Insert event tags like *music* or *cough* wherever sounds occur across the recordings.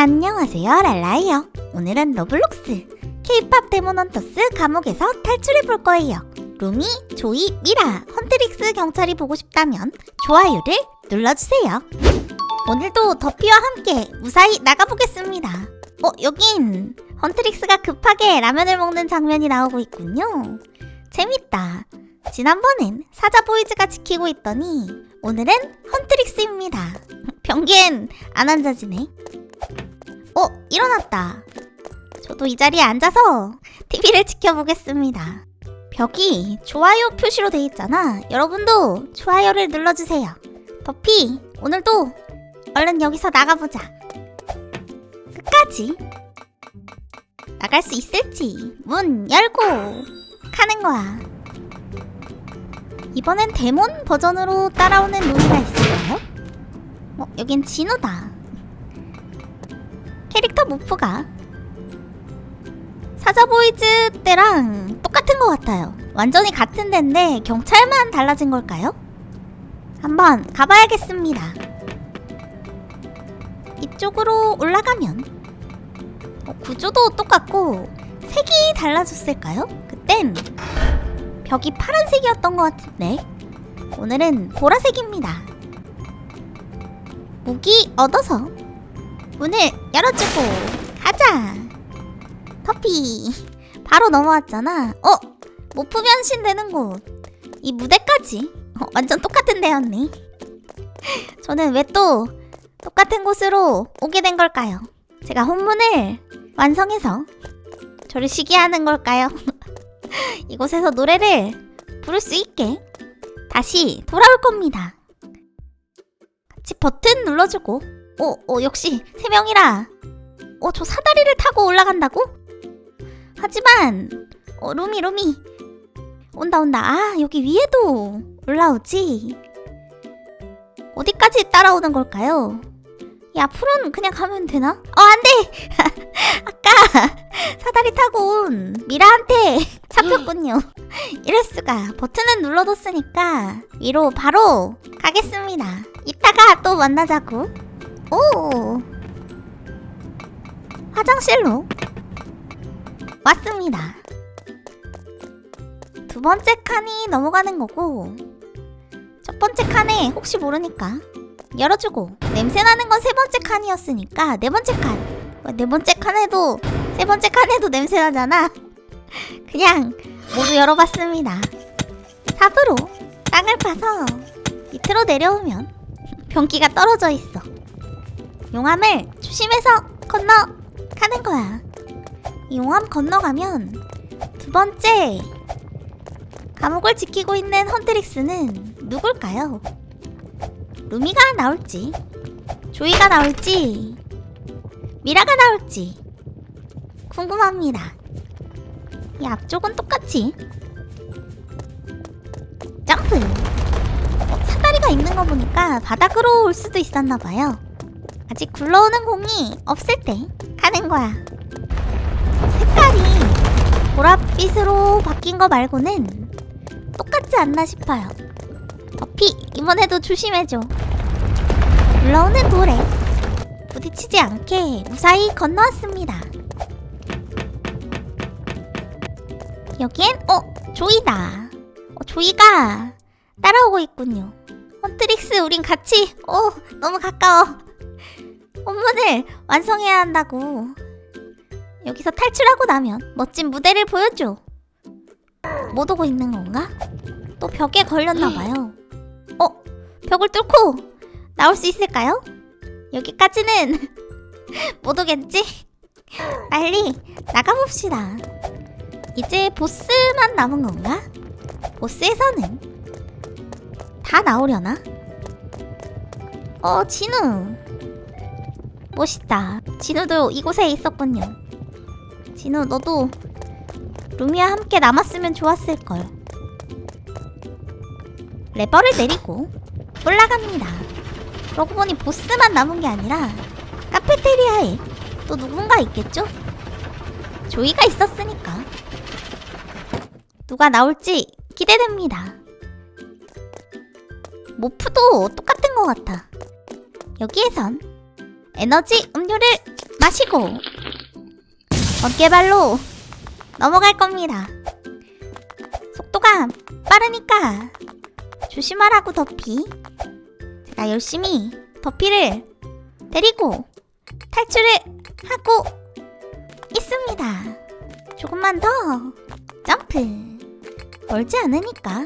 안녕하세요 랄라이요. 오늘은 로블록스 케이팝 데모넌터스 감옥에서 탈출해 볼 거예요. 루미, 조이, 미라, 헌트릭스 경찰이 보고 싶다면 좋아요를 눌러주세요. 오늘도 더피와 함께 무사히 나가보겠습니다. 어 여긴 헌트릭스가 급하게 라면을 먹는 장면이 나오고 있군요. 재밌다. 지난번엔 사자 보이즈가 지키고 있더니 오늘은 헌트릭스입니다. *laughs* 변기엔 안 앉아지네 어, 일어났다. 저도 이 자리에 앉아서 TV를 지켜보겠습니다. 벽이 좋아요 표시로 돼 있잖아. 여러분도 좋아요를 눌러주세요. 더피, 오늘도 얼른 여기서 나가보자. 끝까지. 나갈 수 있을지 문 열고 가는 거야. 이번엔 데몬 버전으로 따라오는 루미가 있을까요? 어, 여긴 진우다. 캐릭터 모프가 사자보이즈 때랑 똑같은 것 같아요. 완전히 같은 데인데 경찰만 달라진 걸까요? 한번 가봐야겠습니다. 이쪽으로 올라가면 어, 구조도 똑같고 색이 달라졌을까요? 그땐 벽이 파란색이었던 것 같은데 오늘은 보라색입니다. 무기 얻어서 문을 열어주고. 가자. 터피. 바로 넘어왔잖아. 어? 모프 변신되는 곳. 이 무대까지? 어, 완전 똑같은 데였네. *laughs* 저는 왜 또 똑같은 곳으로 오게 된 걸까요? 제가 혼문을 완성해서 저를 쉬게 하는 걸까요? *laughs* 이곳에서 노래를 부를 수 있게 다시 돌아올 겁니다. 같이 버튼 눌러주고 어, 어, 역시 세 명이라. 어, 저 사다리를 타고 올라간다고? 하지만 어, 루미 루미 온다 온다. 아, 여기 위에도 올라오지. 어디까지 따라오는 걸까요? 야, 앞으로는 그냥 가면 되나? 어, 안 돼! *laughs* 아까 사다리 타고 온 미라한테 *laughs* 잡혔군요. 이럴 수가. 버튼은 눌러뒀으니까 위로 바로 가겠습니다. 이따가 또 만나자고. 오! 화장실로 왔습니다. 두 번째 칸이 넘어가는 거고, 첫 번째 칸에 혹시 모르니까 열어주고, 냄새 나는 건 세 번째 칸이었으니까 네 번째 칸. 어, 네 번째 칸에도, 세 번째 칸에도 냄새 나잖아. *laughs* 그냥 모두 열어봤습니다. 삽으로 땅을 파서 밑으로 내려오면 변기가 떨어져 있어. 용암을 조심해서 건너 가는 거야. 이 용암 건너가면 두 번째 감옥을 지키고 있는 헌트릭스는 누굴까요? 루미가 나올지, 조이가 나올지, 미라가 나올지 궁금합니다. 이 앞쪽은 똑같이 점프. 어, 사다리가 있는 거 보니까 바닥으로 올 수도 있었나 봐요. 아직 굴러오는 공이 없을 때 가는 거야. 색깔이 보랏빛으로 바뀐 거 말고는 똑같지 않나 싶어요. 어피 이번에도 조심해줘. 굴러오는 돌에 부딪히지 않게 무사히 건너왔습니다. 여기엔 어 조이다. 어, 조이가 따라오고 있군요. 헌트릭스 우린 같이 어 너무 가까워. 본문을 완성해야 한다고. 여기서 탈출하고 나면 멋진 무대를 보여줘. 못 오고 있는 건가? 또 벽에 걸렸나 봐요. 어? 벽을 뚫고 나올 수 있을까요? 여기까지는 *laughs* 못 오겠지? 빨리 나가봅시다. 이제 보스만 남은 건가? 보스에서는 다 나오려나? 어, 진우. 멋있다. 진우도 이곳에 있었군요. 진우, 너도 루미와 함께 남았으면 좋았을걸. 레버를 내리고 올라갑니다. 그러고 보니 보스만 남은 게 아니라 카페테리아에 또 누군가 있겠죠? 조이가 있었으니까. 누가 나올지 기대됩니다. 모프도 똑같은 것 같아. 여기에선 에너지 음료를 마시고 어깨발로 넘어갈 겁니다. 속도가 빠르니까 조심하라고 더피. 제가 열심히 더피를 데리고 탈출을 하고 있습니다. 조금만 더 점프. 멀지 않으니까.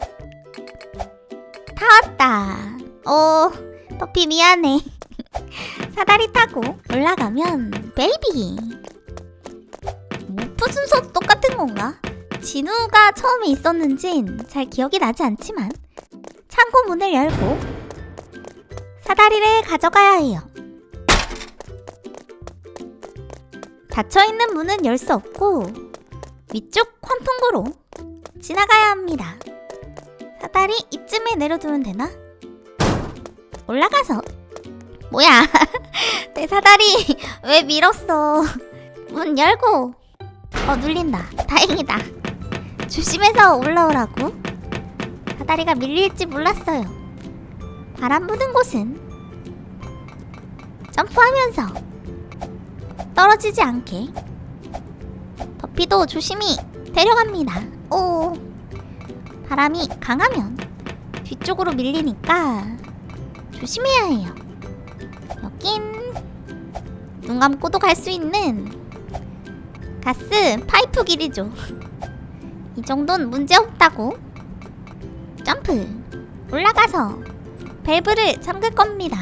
다 왔다. 오, 더피 미안해. 사다리 타고 올라가면 베이비. 무프 순서 똑같은 건가? 진우가 처음에 있었는진 잘 기억이 나지 않지만 창고 문을 열고 사다리를 가져가야 해요. 닫혀 있는 문은 열 수 없고 위쪽 환풍구로 지나가야 합니다. 사다리 이쯤에 내려두면 되나? 올라가서 뭐야? *laughs* 내 사다리 *laughs* 왜 밀었어? *laughs* 문 열고 어 눌린다. 다행이다. 조심해서 올라오라고. 사다리가 밀릴지 몰랐어요. 바람 부는 곳은 점프하면서 떨어지지 않게 더피도 조심히 데려갑니다. 오 바람이 강하면 뒤쪽으로 밀리니까 조심해야 해요. 눈 감고도 갈 수 있는 가스 파이프 길이죠. 이 정도는 문제 없다고. 점프 올라가서 밸브를 잠글 겁니다.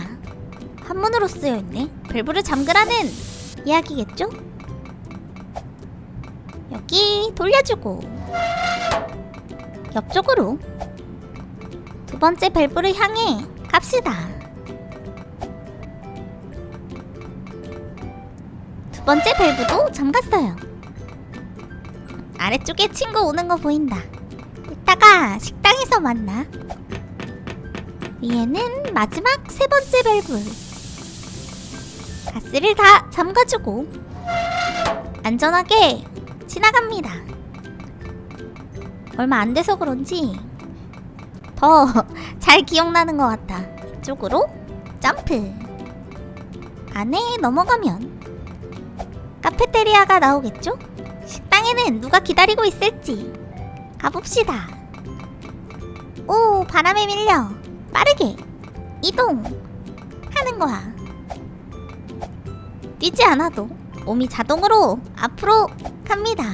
한문으로 쓰여 있네. 밸브를 잠그라는 이야기겠죠? 여기 돌려주고 옆쪽으로 두 번째 밸브를 향해 갑시다. 두 번째 밸브도 잠갔어요. 아래쪽에 친구 오는 거 보인다. 이따가 식당에서 만나. 위에는 마지막 세 번째 밸브. 가스를 다 잠가주고 안전하게 지나갑니다. 얼마 안 돼서 그런지 더 *laughs* 잘 기억나는 것 같아. 이쪽으로 점프. 안에 넘어가면 카페테리아가 나오겠죠? 식당에는 누가 기다리고 있을지 가봅시다. 오, 바람에 밀려. 빠르게 이동 하는 거야. 뛰지 않아도 몸이 자동으로 앞으로 갑니다.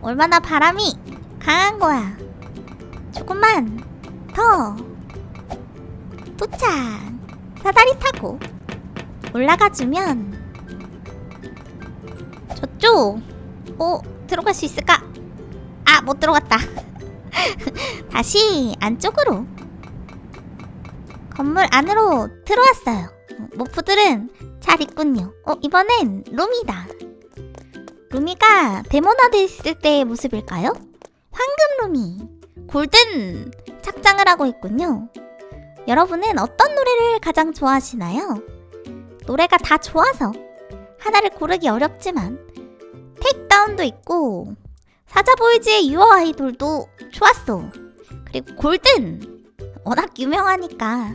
얼마나 바람이 강한 거야. 조금만 더 도착. 사다리 타고 올라가 주면 저쪽 어 들어갈 수 있을까? 아 못 들어갔다. *laughs* 다시 안쪽으로 건물 안으로 들어왔어요. 모프들은 잘 있군요. 어 이번엔 루미다. 루미가 데모나드 있을 때의 모습일까요? 황금 루미, 골든 착장을 하고 있군요. 여러분은 어떤 노래를 가장 좋아하시나요? 노래가 다 좋아서 하나를 고르기 어렵지만 테이크다운도 있고 사자보이즈의 유어 아이돌도 좋았어. 그리고 골든 워낙 유명하니까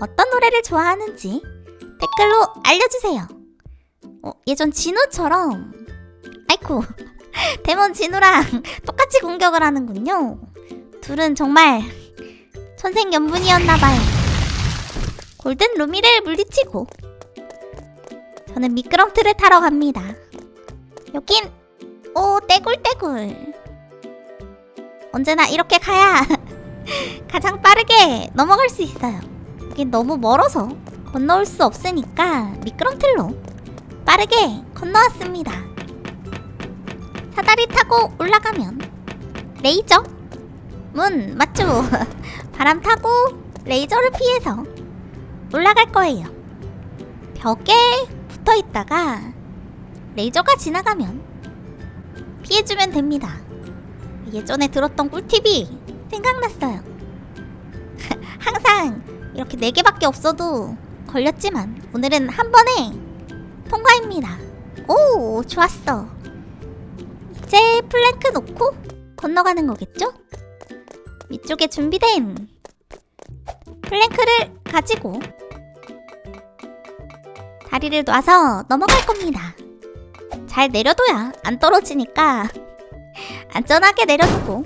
어떤 노래를 좋아하는지 댓글로 알려주세요. 어, 예전 진우처럼 아이쿠 *laughs* 데몬 진우랑 *laughs* 똑같이 공격을 하는군요. 둘은 정말 천생연분이었나봐요. 골든 루미를 물리치고 저는 미끄럼틀을 타러 갑니다. 여긴 오 떼굴떼굴 언제나 이렇게 가야 *laughs* 가장 빠르게 넘어갈 수 있어요. 여긴 너무 멀어서 건너올 수 없으니까 미끄럼틀로 빠르게 건너왔습니다. 사다리 타고 올라가면 레이저 문 맞죠? *laughs* 바람 타고 레이저를 피해서 올라갈 거예요. 벽에 붙어 있다가 레이저가 지나가면 피해주면 됩니다. 예전에 들었던 꿀팁이 생각났어요. *laughs* 항상 이렇게 네 개밖에 없어도 걸렸지만 오늘은 한 번에 통과입니다. 오, 좋았어. 이제 플랭크 놓고 건너가는 거겠죠? 위쪽에 준비된 플랭크를 가지고 다리를 놔서 넘어갈 겁니다. 잘 내려둬야 안 떨어지니까 안전하게 내려두고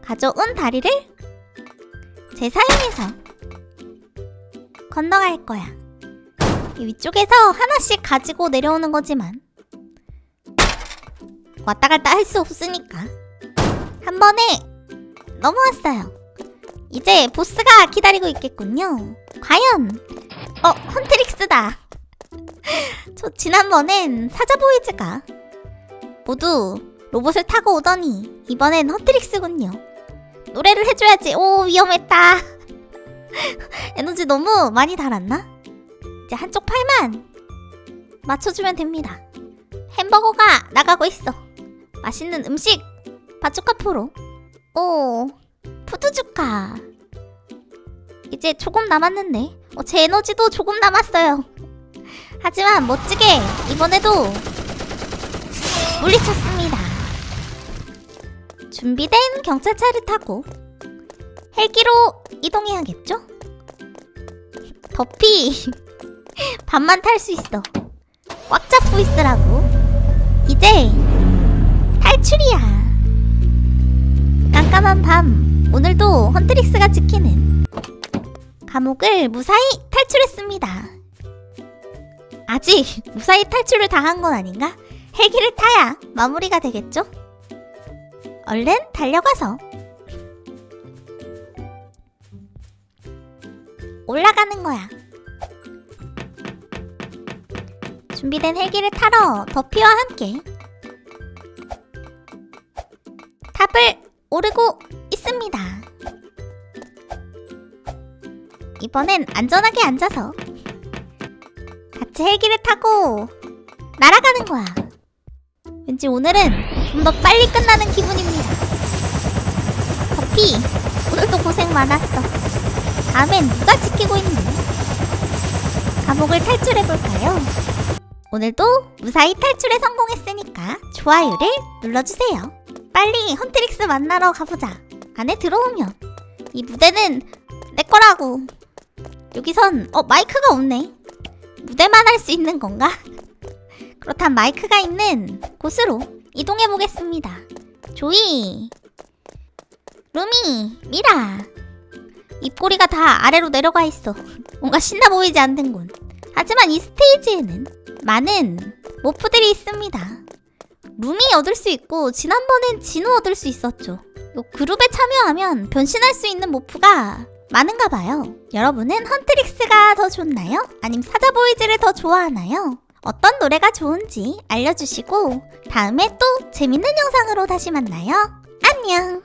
가져온 다리를 재사용해서 건너갈 거야. 이 위쪽에서 하나씩 가지고 내려오는 거지만 왔다 갔다 할 수 없으니까 한 번에 넘어왔어요. 이제 보스가 기다리고 있겠군요. 과연 어 헌트릭스다. 저 지난번엔 사자보이즈가 모두 로봇을 타고 오더니 이번엔 헌트릭스군요. 노래를 해줘야지. 오 위험했다. *laughs* 에너지 너무 많이 달았나? 이제 한쪽 팔만 맞춰주면 됩니다. 햄버거가 나가고 있어. 맛있는 음식 바쭈카포로. 오 푸드주카. 이제 조금 남았는데 어, 제 에너지도 조금 남았어요. 하지만 멋지게 이번에도 물리쳤습니다. 준비된 경찰차를 타고 헬기로 이동해야겠죠? 더피 *laughs* 반만 탈 수 있어. 꽉 잡고 있으라고. 이제 탈출이야. 깜깜한 밤 오늘도 헌트릭스가 지키는 감옥을 무사히 탈출했습니다. 아직 무사히 탈출을 당한 건 아닌가? 헬기를 타야 마무리가 되겠죠? 얼른 달려가서 올라가는 거야. 준비된 헬기를 타러 더피와 함께 탑을 오르고 있습니다. 이번엔 안전하게 앉아서 같이 헬기를 타고 날아가는 거야. 왠지 오늘은 좀 더 빨리 끝나는 기분입니다. 커피, 오늘도 고생 많았어. 다음엔 누가 지키고 있니? 감옥을 탈출해볼까요? 오늘도 무사히 탈출에 성공했으니까 좋아요를 눌러주세요. 빨리 헌트릭스 만나러 가보자. 안에 들어오면 이 무대는 내 거라고. 여기선 어 마이크가 없네. 무대만 할 수 있는 건가? *laughs* 그렇단 마이크가 있는 곳으로 이동해 보겠습니다. 조이, 루미, 미라. 입꼬리가 다 아래로 내려가 있어. *laughs* 뭔가 신나 보이지 않는군. 하지만 이 스테이지에는 많은 모프들이 있습니다. 루미 얻을 수 있고 지난번엔 진우 얻을 수 있었죠. 요 그룹에 참여하면 변신할 수 있는 모프가 많은가 봐요. 여러분은 헌트릭스가 더 좋나요? 아님 사자보이즈를 더 좋아하나요? 어떤 노래가 좋은지 알려주시고 다음에 또 재밌는 영상으로 다시 만나요. 안녕!